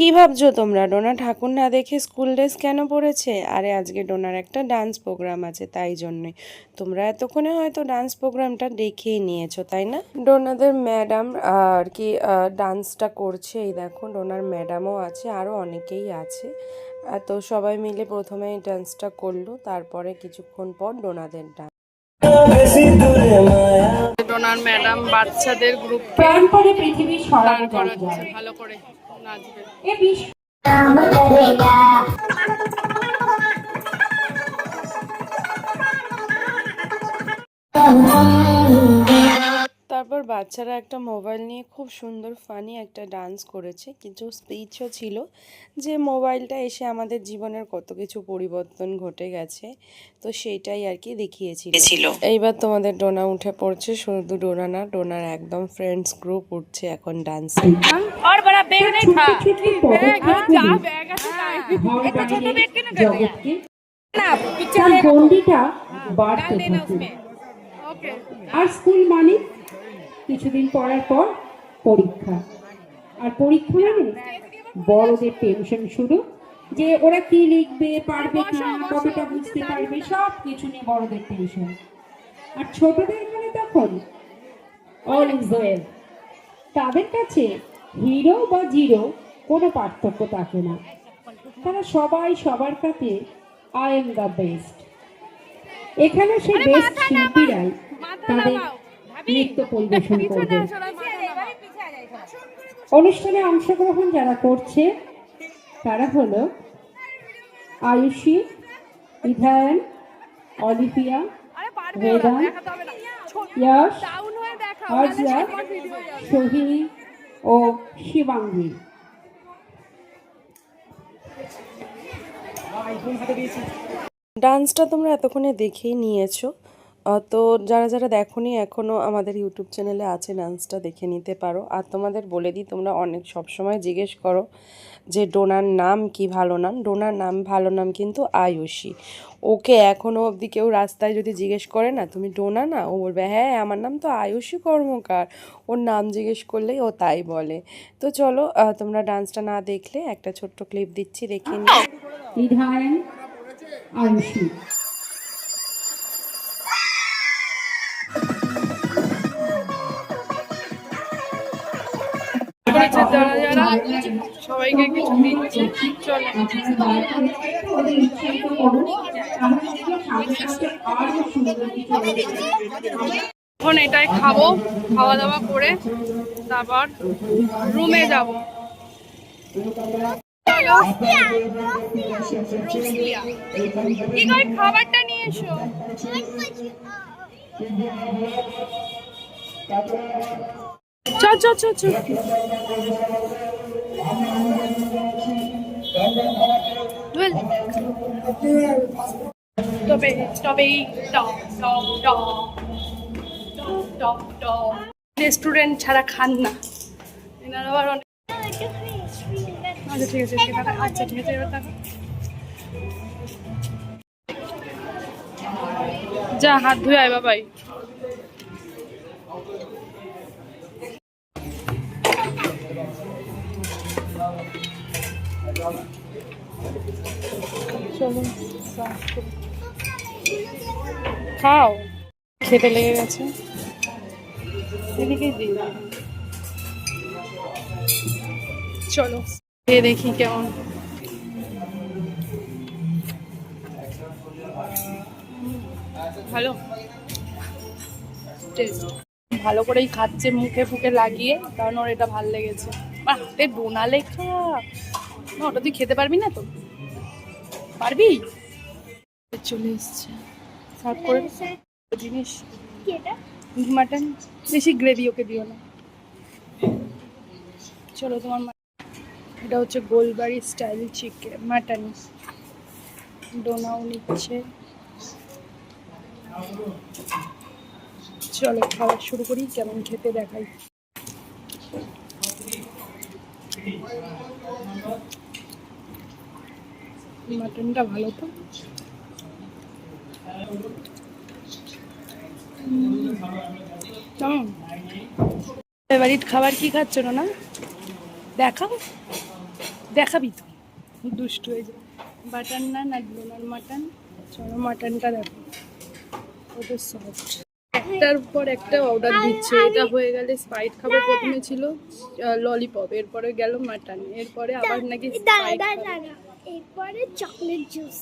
কি ভাবছ তোমরা? ডোনা ঠাকুর না দেখে স্কুল ড্রেস কেন পড়েছে? আরে আজকে ডোনার একটা ডান্স প্রোগ্রাম আছে তাই জন্যই। তোমরা এতক্ষণে হয়তো ডান্স প্রোগ্রামটা দেখেই নিয়েছো তাই না? ডোনাদের ম্যাডাম আর কি ডান্সটা করছে। এই দেখো ডোনার ম্যাডামও আছে আরও অনেকেই আছে। আর তো সবাই মিলে প্রথমে এই ডান্সটা করল তারপরে কিছুক্ষণ পর ডোনাদের ডান্স ডোনার ম্যাডাম বাচ্চাদের গ্রুপ প্রাণপণে পৃথিবী দাঁড় সরানো ভালো করে। নাচবে এ বিশ্ব তারপর বাচ্চারা একটা মোবাইল নিয়ে খুব সুন্দর ফানি একটা ডান্স করেছে। কিছু স্পিচও ছিল যে মোবাইলটা এসে আমাদের জীবনের কত কিছু পরিবর্তন ঘটে গেছে। তো সেইটাই আর কি দেখিয়েছিল। এইবার তোমাদের ডোনা উঠে পড়ছে। শুধু ডোনা না ডোনার একদম ফ্রেন্ডস গ্রুপ উঠছে এখন ডান্স আর স্কুল মানে কিছুদিন পড়ার পর পরীক্ষা। আর পরীক্ষা মানে বড়দের টেনশন শুরু যে ওরা কি লিখবে পারবে কি কতটা বুঝতে পারবে সব কিছু নিয়ে বড়দের টেনশন আর ছোটদের মানে তখন অল ইজ ওয়েল তাদের কাছে হিরো বা জিরো কোনো পার্থক্য থাকে না। তারা সবাই সবার কাছে আই এম দ্য বেস্ট। এখানে সেই বেস্ট শিল্পীরাই তাদের নৃত্য পরিবেশন করবে। অনুষ্ঠানে অংশগ্রহণ যারা করছে তারা হলো আয়ুষী বিধায়ন অলিভিয়া বেদান ইয়াশ আজরা সোহিনী ও শিবাঙ্গী। ডান্সটা তোমরা এতক্ষণে দেখেই নিয়েছো। তো যারা যারা দেখোনি এখনও আমাদের ইউটিউব চ্যানেলে আছে, ডান্সটা দেখে নিতে পারো। আর তোমাদের বলে দিই, তোমরা অনেক সবসময় জিজ্ঞেস করো যে, ডোনার নাম কি ভালো নাম? ডোনার নাম, ভালো নাম কিন্তু আয়ুষী। ওকে এখনও অবধি কেউ রাস্তায় যদি জিজ্ঞেস করে না, তুমি ডোনা না? ও বলবে হ্যাঁ আমার নাম তো আয়ুষী কর্মকার। ওর নাম জিজ্ঞেস করলেই ও তাই বলে। তো চলো তোমরা ডান্সটা না দেখলে একটা ছোট্ট ক্লিপ দিচ্ছি, দেখে বিধায়ন আয়ুষী। করেছে যারা যারা সবাইকে কিছু দিচ্ছে, চলো। এখন এটাই খাব খাওয়া দাওয়া করে তারপর রুমে যাব। খাবারটা নিয়ে এসো। চ চ চ চ রেস্টুরেন্ট ছাড়া খান না। আবার আচ্ছা ঠিক আছে আচ্ছা যা, হাত ধুয়ে আয়, বাবাই। চলো খাও। খেতে লেগে গেছে। এদিকেই দিই চলো দেখি কেমন। ভালো। ভালো করেই খাচ্ছে মুখে ফুকে লাগিয়ে, কারণ ওর এটা ভালো লেগেছে। বাহ হাতে ডোনা লেখা। না ওটা তুই খেতে পারবি না তো? পারবি? চলে এসছে। সার্ভ করে দিছে জিনিস। মাটন বেশি গ্রেভি ওকে দিও না। চলো তোমার এটা হচ্ছে গোলবাড়ি স্টাইল চিকেন মাটন ডোনাও নিচ্ছে। চলো খাওয়া শুরু করি কেমন খেতে দেখাই। মাটনটা ভালো তো। ফেভারিট খাবার কি খাচ্ছ না দেখাও। দেখাবি তো। দুষ্টু হয়ে যায় বাটার নান আর ডোনার মাটন? চলো মাটনটা দেখো। কত সফট একটার পর একটা অর্ডার দিচ্ছে। এটা হয়ে গেলে স্পাইট খাবে। প্রথমে ছিল ললিপপ এরপরে গেল মাটন এরপরে আবার নাকি এরপরে চকলেট জুস।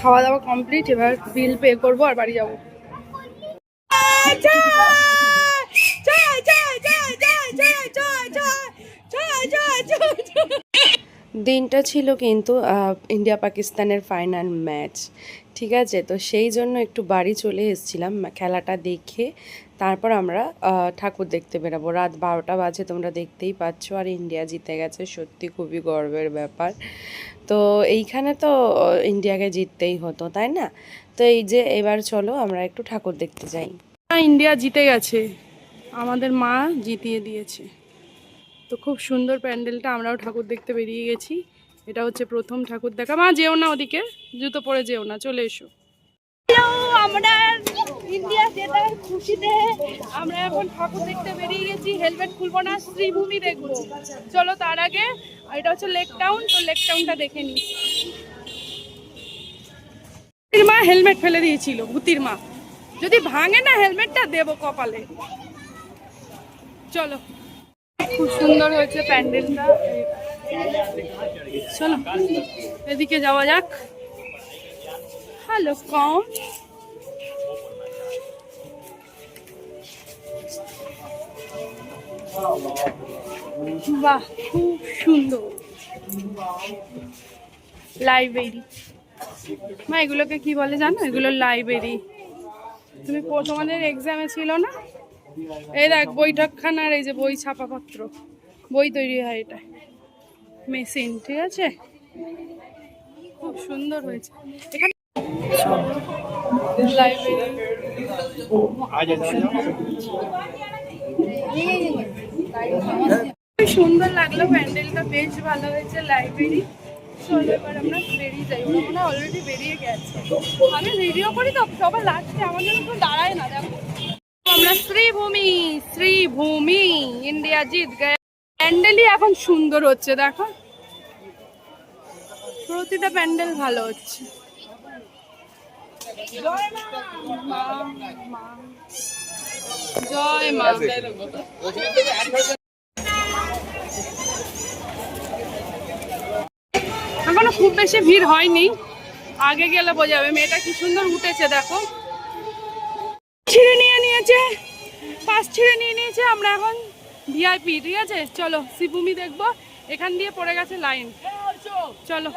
খাওয়া দাওয়া কমপ্লিট এবার বিল পে করব আর বাড়ি যাব দিনটা ছিল কিন্তু ইন্ডিয়া পাকিস্তানের ফাইনাল ম্যাচ, ঠিক আছে? তো সেই জন্য একটু বাড়ি চলে এসেছিলাম খেলাটা দেখে তারপর আমরা ঠাকুর দেখতে বেরাবো। রাত বারোটা বাজে, তোমরা দেখতেই পাচ্ছ, আর ইন্ডিয়া জিতে গেছে। সত্যি খুবই গর্বের ব্যাপার। তো এইখানে তো ইন্ডিয়াকে জিততেই হতো, তাই না? তো এই যে, এবার চলো আমরা একটু ঠাকুর দেখতে যাই। ইন্ডিয়া জিতে গেছে। আমাদের মা জিতিয়ে দিয়েছে। তো খুব সুন্দর প্যান্ডেলটা আমরাও ঠাকুর দেখতে বেরিয়ে গেছি। এটা হচ্ছে প্রথম ঠাকুর দেখা। মা, যেও না ওদিকে, জুতো পরে যেও না, চলে এসো। আমরা খুশিতে আমরা এখন ঠাকুর দেখতে বেরিয়ে হেলমেট খুলবো না দেখব। চলো তার আগে এটা হচ্ছে লেক টাউন, তো লেক টাউনটা দেখে মা হেলমেট ফেলে দিয়েছিল ভূতির মা। যদি ভাঙে না, হেলমেটটা দেবো কপালে। চলো। খুব সুন্দর হয়েছে প্যান্ডেলটা। চলো, এদিকে যাওয়া যাক। হ্যালো, কম। বাহ, খুব সুন্দর। লাইব্রেরি। মা, এগুলোকে কি বলে জানো? এগুলো লাইব্রেরি। তুমি প- তোমাদের এক্সামে ছিল না? এই দেখ, বৈঠকখানার এই যে বই ছাপাপত্র, বই তৈরি হয় এটা। মেশিন, ঠিক আছে? খুব সুন্দর হয়েছে। এখানে সুন্দর লাগল, প্যান্ডেলটা বেশ ভালো হয়েছে লাইব্রেরি। আমরা বেরিয়ে যাই, ওরা অলরেডি বেরিয়ে গেছে। আমি ভিডিও করি তো, সবার লাস্টে জন্য কেউ দাঁড়ায় না, দেখো। আমরা শ্রীভূমি শ্রীভূমি, ইন্ডিয়া জিত প্যান্ডেলই এখন সুন্দর হচ্ছে, দেখো। প্রতিটা প্যান্ডেল ভালো হচ্ছে। এখনও খুব বেশি ভিড় হয়নি। আগে গেলে বোঝাবে, মেয়েটা কি সুন্দর উঠেছে, দেখো। ছিঁড়ে নিয়ে নিয়েছে। পাশ ছিঁড়ে নিয়ে নিয়েছে, আমরা এখন ভিআইপি ঠিক আছে? চলো, শিবভূমি দেখব, এখান দিয়ে পড়ে গেছে লাইন চলো।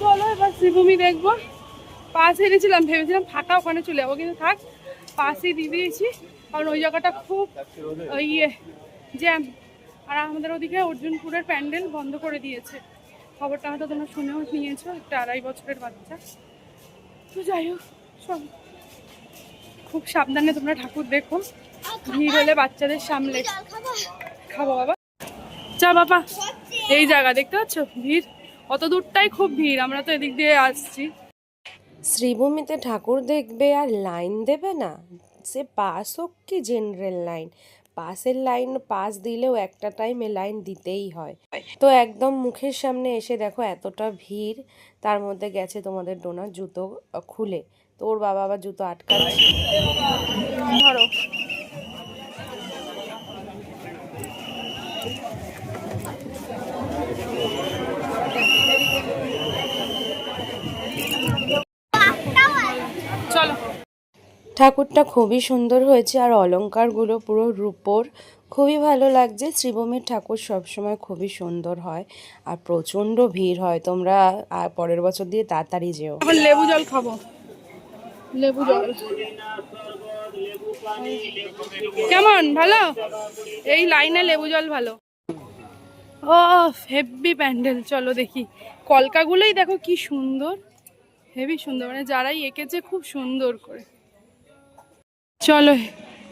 চলো, এবার শিবভূমি দেখব। পাশ হেরেছিলাম ভেবেছিলাম ফাঁকা ওখানে চলে যাব, কিন্তু থাক, পাশেই দিয়ে দিয়েছি। কারণ ওই জায়গাটা খুব ইয়ে জ্যাম আর আমাদের ওদিকে অর্জুনপুরের প্যান্ডেল বন্ধ করে দিয়েছে। খবরটা হয়তো তোমরা শুনেও নিয়েছো, একটা আড়াই বছরের বাচ্চা। তো যাই হোক সব খুব সাবধানে তোমরা ঠাকুর দেখো। ভিড় হলে বাচ্চাদের সামলে। খাব বাবা। চা বাবা, এই জায়গা দেখতে পাচ্ছ? ভিড়। অত দূরটাই খুব ভিড়, আমরা তো এদিক দিয়ে আসছি। শ্রীভূমিতে ঠাকুর দেখবে আর লাইন দেবে না। সে পাস হোক কি জেনারেল লাইন পাসের লাইন পাস দিলেও একটা টাইমে লাইন দিতেই হয়। তো একদম মুখের সামনে এসে দেখো এতটা ভিড়, তার মধ্যে গেছে তোমাদের ডোনার জুতো খুলে। তো ওর বাবা আবার জুতো আটকাচ্ছে। ধরো। চলো। ঠাকুরটা খুবই সুন্দর হয়েছে আর অলঙ্কারগুলো পুরো রূপোর। খুবই ভালো লাগছে। শ্রীভূমির ঠাকুর সবসময় খুবই সুন্দর হয় আর প্রচণ্ড ভিড় হয় তোমরা পরের বছর দিয়ে তাড়াতাড়ি যেও। লেবু জল খাব। লেবু জল। কেমন, ভালো? এই লাইনে লেবু জল ভালো। ও হেভি প্যান্ডেল, চলো দেখি। কলকাগুলোই দেখো কি সুন্দর। হেভি সুন্দর মানে যারাই এঁকেছে খুব সুন্দর করে। চলো,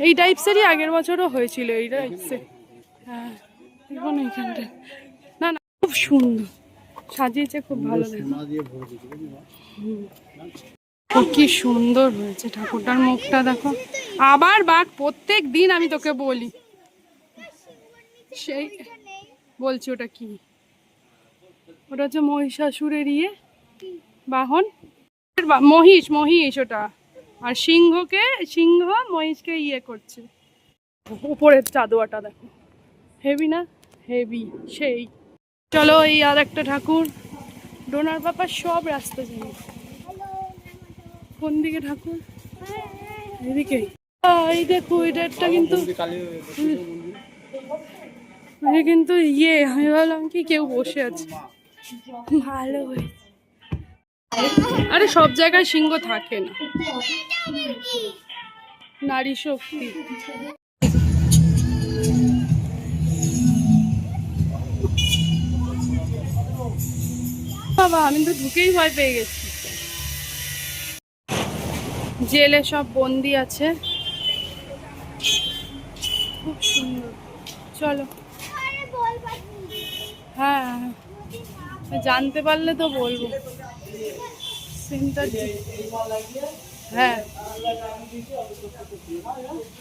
এই টাইপসেরই আগের বছরও হয়েছিল, এই টাইপসের হ্যাঁ না না, খুব সুন্দর। সাজিয়েছে খুব ভালো কি সুন্দর হয়েছে ঠাকুরটার মুখটা দেখো। আবার বাঘ, প্রত্যেক দিন আমি তোকে বলি। সেই বলছি ওটা কি? ওটা হচ্ছে মহিষাসুরের ইয়ে বাহন। মহিষ মহিষ ওটা। আর সিংহকে, সিংহ মহিষকে ইয়ে করছে। উপরের চাদুয়াটা দেখো। হেভি না? হেভি, সেই। চলো এই আর একটা ঠাকুর। ডোনার বাবা সব রাস্তা চিনি কোন দিকে ঠাকুর? এদিকে। এই দেখো, এটা একটা কিন্তু কিন্তু ইয়ে আমি ভাবলাম কি কেউ বসে আছে। ভালো আরে, সব জায়গায় সিংহ থাকে না। নারী শক্তি। বাবা, আমি তো ঢুকেই ভয় পেয়ে গেছি। জেলে সব বন্দি আছে। খুব সুন্দর। চলো। হ্যাঁ হ্যাঁ। জানতে পারলে তো বলব। সেন্টার হ্যাঁ।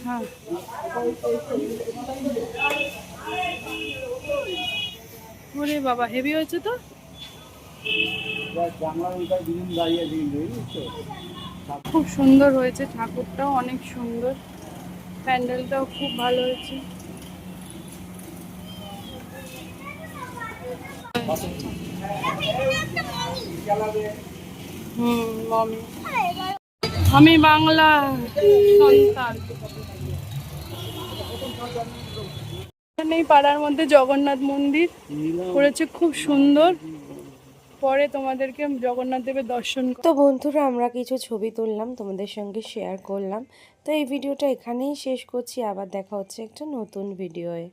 হ্যাঁ। ওরে বাবা, হেভি হয়েছে তো? খুব সুন্দর হয়েছে, ঠাকুরটাও অনেক সুন্দর। প্যান্ডেলটাও খুব ভালো হয়েছে। হুম আমি বাংলা সন্তান। এখানেই পাড়ার মধ্যে জগন্নাথ মন্দির করেছে খুব সুন্দর। পরে তোমাদেরকে জগন্নাথ দেবের দর্শন তো বন্ধুরা, আমরা কিছু ছবি তুললাম, তোমাদের সঙ্গে শেয়ার করলাম। তো এই ভিডিওটা এখানেই শেষ করছি, আবার দেখা হচ্ছে একটা নতুন ভিডিওয়ে